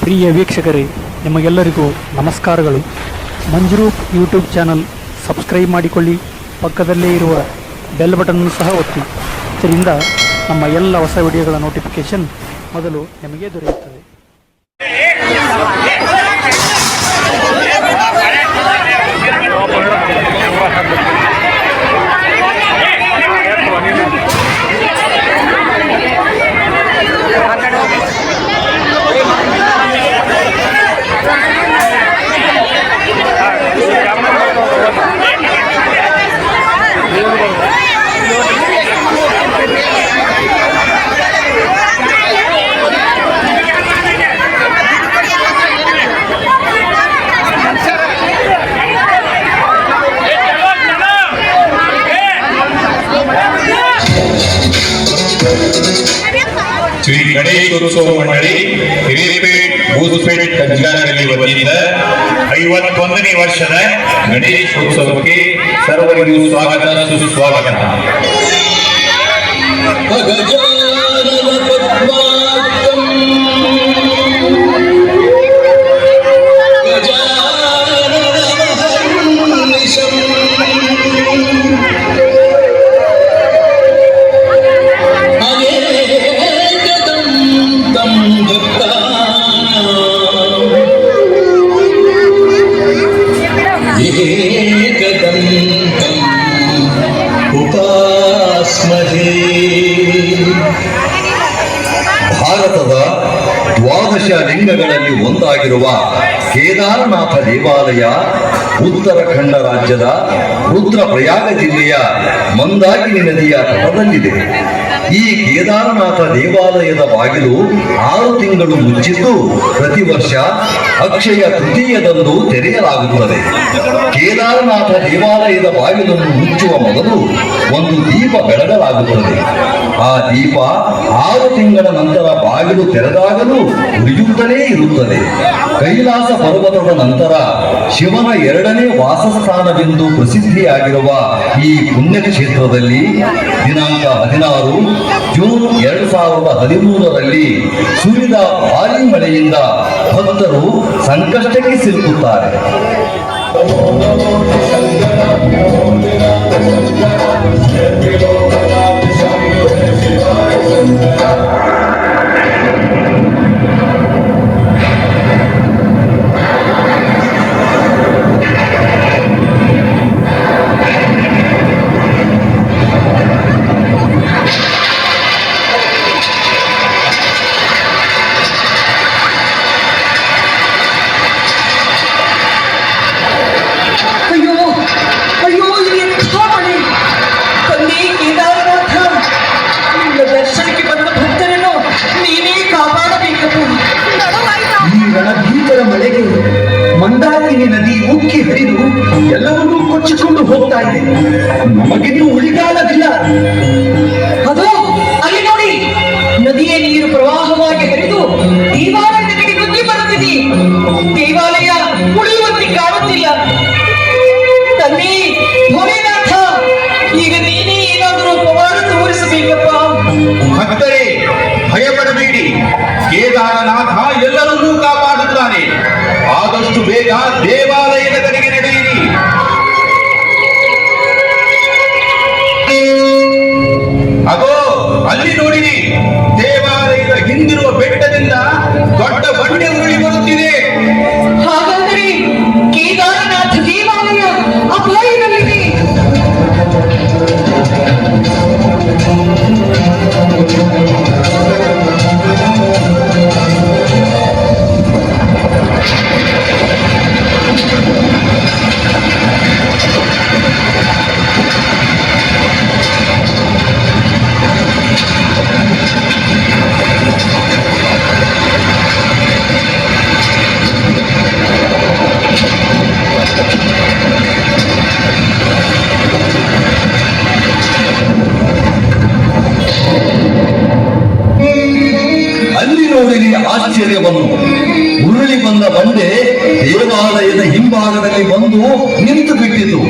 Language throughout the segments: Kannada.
ಪ್ರಿಯ ವೀಕ್ಷಕರೇ ನಿಮಗೆಲ್ಲರಿಗೂ ನಮಸ್ಕಾರಗಳು. ಮಂಜುರೂಪ್ ಯೂಟ್ಯೂಬ್ ಚಾನಲ್ ಸಬ್ಸ್ಕ್ರೈಬ್ ಮಾಡಿಕೊಳ್ಳಿ. ಪಕ್ಕದಲ್ಲೇ ಇರುವ ಬೆಲ್ ಬಟನ್ ಸಹ ಒತ್ತಿ. ಇದರಿಂದ ನಮ್ಮ ಎಲ್ಲ ಹೊಸ ವಿಡಿಯೋಗಳ ನೋಟಿಫಿಕೇಶನ್ ಮೊದಲು ನಿಮಗೆ ದೊರೆಯುತ್ತದೆ. ವತಿಯಿಂದ ಐವತ್ತೊಂದನೇ ವರ್ಷದ ಗಣೇಶೋತ್ಸವಕ್ಕೆ ಸರ್ವರಿಗೂ ಸ್ವಾಗತ ಸುಸ್ವಾಗತ ಭಾರತದ ದ್ವಾದಶ ಲಿಂಗಗಳಲ್ಲಿ ಒಂದಾಗಿರುವ ಕೇದಾರನಾಥ ದೇವಾಲಯ ಉತ್ತರಾಖಂಡ ರಾಜ್ಯದ ರುದ್ರಪ್ರಯಾಗ ಜಿಲ್ಲೆಯ ಮಂದಾಕಿನಿ ನದಿಯ ತಟದಲ್ಲಿದೆ. ಈ ಕೇದಾರನಾಥ ದೇವಾಲಯದ ಬಾಗಿಲು ಆರು ತಿಂಗಳು ಮುಚ್ಚಿದ್ದು ಪ್ರತಿ ವರ್ಷ ಅಕ್ಷಯ ತೃತೀಯದಂದು ತೆರೆಯಲಾಗುತ್ತದೆ. ಕೇದಾರನಾಥ ದೇವಾಲಯದ ಬಾಗಿಲನ್ನು ಮುಚ್ಚುವ ಮೊದಲು ಒಂದು ದೀಪ ಬೆಳಗಲಾಗುತ್ತದೆ. ಆ ದೀಪ ಆರು ತಿಂಗಳ ನಂತರ ಬಾಗಿಲು ತೆರೆದಾಗಲೂ ಉರಿಯುತ್ತಲೇ ಇರುತ್ತದೆ. ಕೈಲಾಸ ಪರ್ವತದ ನಂತರ ಶಿವನ ಎರಡನೇ ವಾಸಸ್ಥಾನವೆಂದು ಪ್ರಸಿದ್ಧಿಯಾಗಿರುವ ಈ ಪುಣ್ಯಕ್ಷೇತ್ರದಲ್ಲಿ ದಿನಾಂಕ ಹದಿನಾರು ಜೂನ್ ಎರಡು ಸಾವಿರದ ಹದಿಮೂರರಲ್ಲಿ ಸುರಿದ ಭಾರಿ ಮಳೆಯಿಂದ ಭಕ್ತರು ಸಂಕಷ್ಟಕ್ಕೆ ಸಿಲುಕುತ್ತಾರೆ. ಹೋಗ್ತಾ ಇದೆ ನಮಗಿನ್ನೂ ಅದು ಅಲ್ಲಿ ನೋಡಿ, ನದಿಯ ನೀರು ಪ್ರವಾಹವಾಗಿ ಹರಿದು ದೇವಾಲಯದ ಕಡೆ ಬರುತ್ತಿದೆ. ದೇವಾಲಯ ಉಳಿಯುವಂತೆ ಕಾಣುತ್ತಿಲ್ಲ ತಂದೆ ಭೋಲೆನಾಥ ಈಗ ನೀನೇ ಏನಾದರೂ ಪವಾಡ ತೋರಿಸಬೇಕಪ್ಪ. ಭಕ್ತರೇ, ಭಯಪಡಬೇಡಿ. ಕೇದಾರನಾಥ ಎಲ್ಲರನ್ನೂ ಕಾಪಾಡುತ್ತಾನೆ. ಆದಷ್ಟು ಬೇಗ ದೇವಾಲಯದ ಸೈನ್ಯವನ್ನು ಉರುಳಿ ಬಂದ ಬಂಡೆ ದೇವಾಲಯದ ಹಿಂಭಾಗದಲ್ಲಿ ಬಂದು ನಿಂತು ಬಿಟ್ಟಿತು.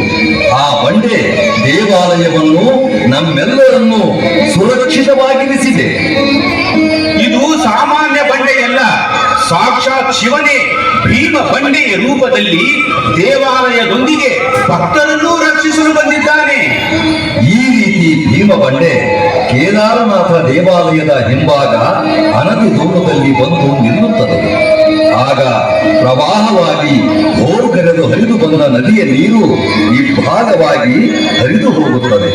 ಆ ಬಂಡೆ ದೇವಾಲಯವನ್ನು ನಮ್ಮೆಲ್ಲರನ್ನು ಸುರಕ್ಷಿತವಾಗಿರಿಸಿದೆ. ಇದು ಸಾಮಾನ್ಯ ಬಂಡೆಯಲ್ಲ. ಸಾಕ್ಷಾತ್ ಶಿವನೇ ಭೀಮ ಬಂಡೆಯ ರೂಪದಲ್ಲಿ ದೇವಾಲಯದೊಂದಿಗೆ ಭಕ್ತರನ್ನು ರಕ್ಷಿಸಲು ಬಂದಿದ್ದಾನೆ. ಈ ರೀತಿ ಭೀಮ ಬಂಡೆ ಕೇದಾರನಾಥ ದೇವಾಲಯದ ಹಿಂಭಾಗ ಅನತಿ ದೂರದಲ್ಲಿ ಬಂದು ನಿಲ್ಲುತ್ತದೆ. ಆಗ ಪ್ರವಾಹವಾಗಿ ಹೋರ್ಗರೆದು ಹರಿದು ಬಂದ ನದಿಯ ನೀರು ಇಬ್ಬಾಗವಾಗಿ ಹರಿದು ಹೋಗುತ್ತದೆ.